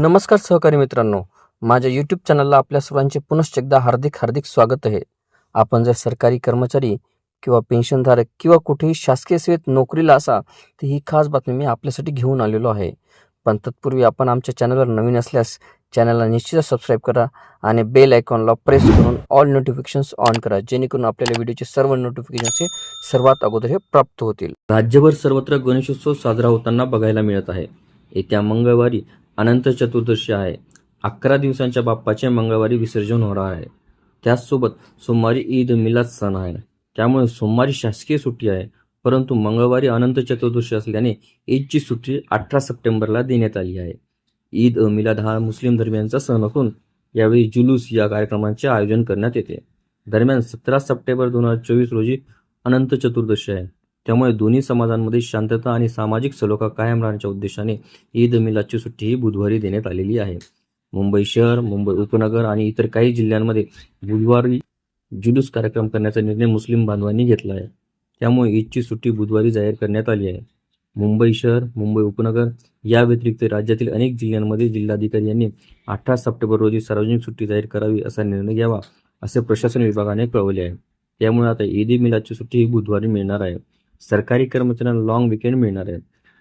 नमस्कार सहकारी मित्रांनो. माझ्या यूट्यूब चॅनलला आपल्या सर्वांचे पुनश्च एकदा हार्दिक हार्दिक स्वागत आहे. आपण जर सरकारी कर्मचारी किंवा पेन्शनधारक किंवा कुठेही शासकीय सेवेत नोकरीला असा तर ही खास बातमी मी आपल्यासाठी घेऊन आलेलो आहे. पण तत्पूर्वी आपण आमच्या चॅनलवर नवीन असल्यास चॅनलला निश्चितच सबस्क्राईब करा आणि बेल आयकॉनला प्रेस करून ऑल नोटिफिकेशन्स ऑन करा जेणेकरून आपल्याला व्हिडिओचे सर्व नोटिफिकेशन्स हे सर्वात अगोदर हे प्राप्त होतील. राज्यभर सर्वत्र गणेशोत्सव साजरा होताना बघायला मिळत आहे. येत्या मंगळवारी अनंत चतुर्दशी आहे. अकरा दिवसांच्या बाप्पाचे मंगळवारी विसर्जन होणार आहे. त्याचसोबत सोमवारी ईद मिलाद सण आहे. त्यामुळे सोमवारी शासकीय सुट्टी आहे परंतु मंगळवारी अनंत चतुर्दशी असल्याने ईदची सुट्टी अठरा सप्टेंबरला देण्यात आली आहे. ईद अ मिलाद हा मुस्लिम धर्मियांचा सण असून यावेळी जुलूस या कार्यक्रमांचे आयोजन करण्यात येते. दरम्यान सतरा सप्टेंबर दोन हजार चोवीस रोजी अनंत चतुर्दशी आहे. त्यामुळे दोन्ही समाजांमध्ये शांतता आणि सामाजिक सलोखा कायम राहण्याच्या उद्देशाने ईद मिलादची सुट्टी ही बुधवारी देण्यात आलेली आहे. मुंबई शहर मुंबई उपनगर आणि इतर काही जिल्ह्यांमध्ये बुधवारी जुलूस कार्यक्रम करण्याचा निर्णय मुस्लिम बांधवांनी घेतला आहे. त्यामुळे ईदची सुट्टी बुधवारी जाहीर करण्यात आली आहे. मुंबई शहर मुंबई उपनगर या व्यतिरिक्त राज्यातील अनेक जिल्ह्यांमध्ये जिल्हाधिकारी यांनी अठरा सप्टेंबर रोजी सार्वजनिक सुट्टी जाहीर करावी असा निर्णय घ्यावा असे प्रशासन विभागाने कळवले आहे. त्यामुळे आता ईद मिलादची सुट्टी ही बुधवारी मिळणार आहे. सरकारी कर्मचाऱ्यांना लाँग विकेंड मिळणार आहेत.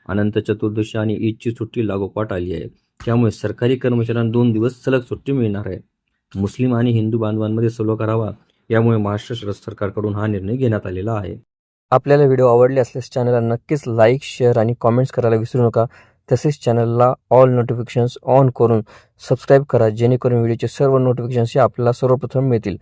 अनंत चतुर्दशी आणि ईदची सुट्टी लागोपाठ आली आहे. त्यामुळे सरकारी कर्मचाऱ्यांना दोन दिवस सलग सुट्टी मिळणार आहे. मुस्लिम आणि हिंदू बांधवांमध्ये सलोखा करावा यामुळे महाराष्ट्र सरकारकडून हा निर्णय घेण्यात आलेला आहे. आपल्याला व्हिडिओ आवडले असल्यास चॅनलला नक्कीच लाईक शेअर आणि कॉमेंट्स करायला विसरू नका. तसेच चॅनलला ऑल नोटिफिकेशन्स ऑन करून सबस्क्राईब करा जेणेकरून व्हिडिओचे सर्व नोटिफिकेशन्स हे आपल्याला सर्वप्रथम मिळतील.